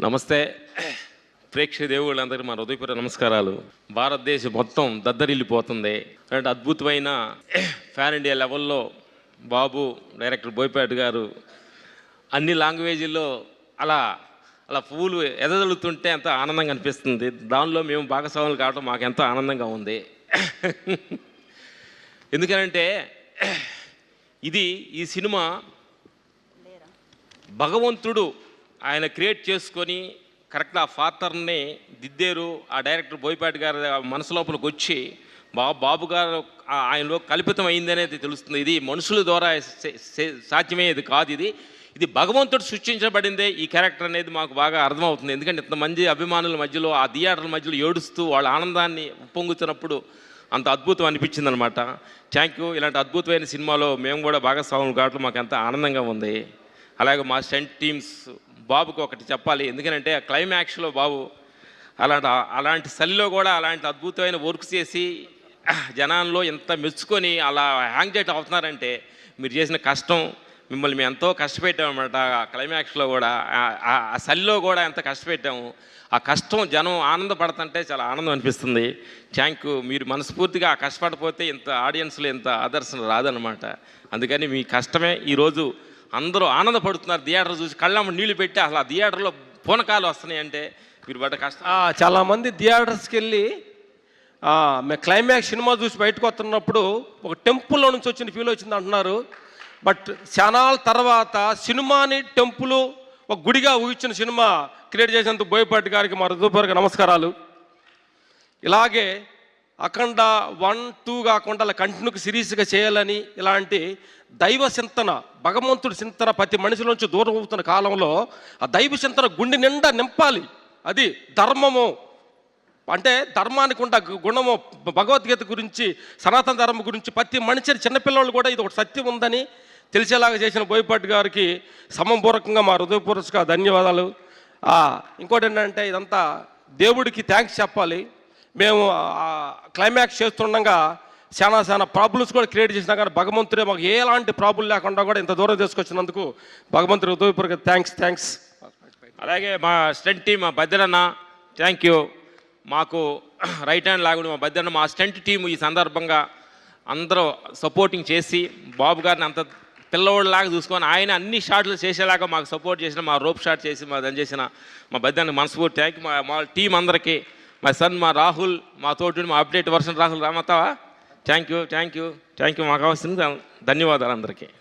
నమస్తే. ప్రేక్షక దేవుళ్ళందరికీ మా హృదయపూర్వ నమస్కారాలు. భారతదేశం మొత్తం దద్దరిల్లిపోతుంది. అంటే అద్భుతమైన ఫ్యాన్ ఇండియా లెవెల్లో బాబు డైరెక్టర్ బోయపేట గారు అన్ని లాంగ్వేజీల్లో అలా అలా పువ్వులు ఎదజల్లుతుంటే ఎంతో ఆనందంగా అనిపిస్తుంది. దానిలో మేము భాగస్వాములు కావడం మాకు ఎంతో ఆనందంగా ఉంది. ఎందుకనంటే ఇది ఈ సినిమా భగవంతుడు ఆయన క్రియేట్ చేసుకొని కరెక్ట్ ఆ ఫాతర్ని దిద్దేరు ఆ డైరెక్టర్ బోయపాటి గారు మనసు లోపలికి వచ్చి బాబు బాబు గారు ఆయనలో కల్పితం అయిందనేది తెలుస్తుంది. ఇది మనుషుల ద్వారా సాధ్యమయ్యేది కాదు ఇది. ఇది భగవంతుడు సృష్టించబడిందే ఈ క్యారెక్టర్ అనేది మాకు బాగా అర్థమవుతుంది. ఎందుకంటే ఇంతమంది అభిమానుల మధ్యలో ఆ థియేటర్ల మధ్యలో ఏడుస్తూ వాళ్ళ ఆనందాన్ని ఉప్పొంగుతున్నప్పుడు అంత అద్భుతం అనిపించింది అనమాట థ్యాంక్ యూ. ఇలాంటి అద్భుతమైన సినిమాలో మేము కూడా భాగస్వాములు కావడం మాకు ఎంత ఆనందంగా ఉంది. అలాగే మా సెంట్ టీమ్స్ బాబుకి ఒకటి చెప్పాలి. ఎందుకంటే ఆ క్లైమాక్స్లో బాబు అలాంటి అలాంటి చలిలో కూడా అలాంటి అద్భుతమైన వర్క్ చేసి జనాల్లో ఎంత మెచ్చుకొని అలా హ్యాంగ్ చేయటం అవుతున్నారంటే మీరు చేసిన కష్టం మిమ్మల్ని మేము ఎంతో కష్టపెట్టామన్నమాట. ఆ క్లైమాక్స్లో కూడా ఆ- చలిలో కూడా ఎంత కష్టపెట్టాము. ఆ కష్టం జనం ఆనందపడుతుంటే చాలా ఆనందం అనిపిస్తుంది. Thank you. మీరు మనస్ఫూర్తిగా ఆ కష్టపడపోతే ఇంత ఆడియన్స్లో ఇంత ఆదర్శన రాదనమాట అందుకని మీ కష్టమే ఈరోజు అందరూ ఆనందపడుతున్నారు. థియేటర్ చూసి కళ్ళమ్మ నీళ్ళు పెట్టి అసలు ఆ థియేటర్లో పూనకాలు వస్తున్నాయి అంటే మీరు పడ్డ కష్టం. చాలామంది థియేటర్స్కి వెళ్ళి మేము క్లైమాక్స్ సినిమా చూసి బయటకు వస్తున్నప్పుడు ఒక టెంపుల్లో నుంచి వచ్చిన ఫీల్ వచ్చింది అంటున్నారు. బట్ చానాల తర్వాత సినిమాని టెంపుల్ ఒక గుడిగా ఊహించిన సినిమా క్రియేట్ చేసినందుకు బోయపాటి గారికి మా హృదయపూర్వక నమస్కారాలు. ఇలాగే అఖండ వన్ టూ కాకుండా అలా కంటిన్యూకి సిరీస్గా చేయాలని ఇలాంటి దైవ చింతన భగవంతుడి చింతన ప్రతి మనిషిలోంచి దూరం అవుతున్న కాలంలో ఆ దైవ చింతన గుండె నిండా నింపాలి. అది ధర్మము. అంటే ధర్మానికి ఉండ గుణము భగవద్గీత గురించి సనాతన ధర్మం గురించి ప్రతి మనిషిని చిన్నపిల్లలు కూడా ఇది ఒక సత్యం ఉందని తెలిసేలాగా చేసిన బోయపాటి గారికి సమపూర్వకంగా మా హృదయపూర్వక ధన్యవాదాలు. ఇంకోటి ఏంటంటే ఇదంతా దేవుడికి థ్యాంక్స్ చెప్పాలి. మేము క్లైమాక్స్ చేస్తుండగా చాలా చాలా ప్రాబ్లమ్స్ కూడా క్రియేట్ చేసినా కానీ భగవంతుడే మాకు ఎలాంటి ప్రాబ్లం లేకుండా కూడా ఇంత దూరం తీసుకొచ్చినందుకు భగవంతుడి హృదయపూర్వక థ్యాంక్స్ థ్యాంక్స్ అలాగే మా స్టెంట్ టీం మా భద్రన్న థ్యాంక్ యూ మాకు రైట్ హ్యాండ్ లాగుడు మా భద్రన్న మా స్టెంట్ టీం ఈ సందర్భంగా అందరూ సపోర్టింగ్ చేసి బాబు గారిని అంత పిల్లవాడిలాగా చూసుకొని ఆయన అన్ని షాట్లు చేసేలాగా మాకు సపోర్ట్ చేసిన మా రోప్ షాట్ చేసి మా దాన్ని చేసిన మా బద్దాన్ని మనస్ఫూర్తి. థ్యాంక్ మా మా టీం అందరికీ. మా సన్ మా రాహుల్ మా తోటి మా update version Rahul రామతావా? Thank you thank you thank you మాకు అవసరం. ధన్యవాదాలు అందరికీ.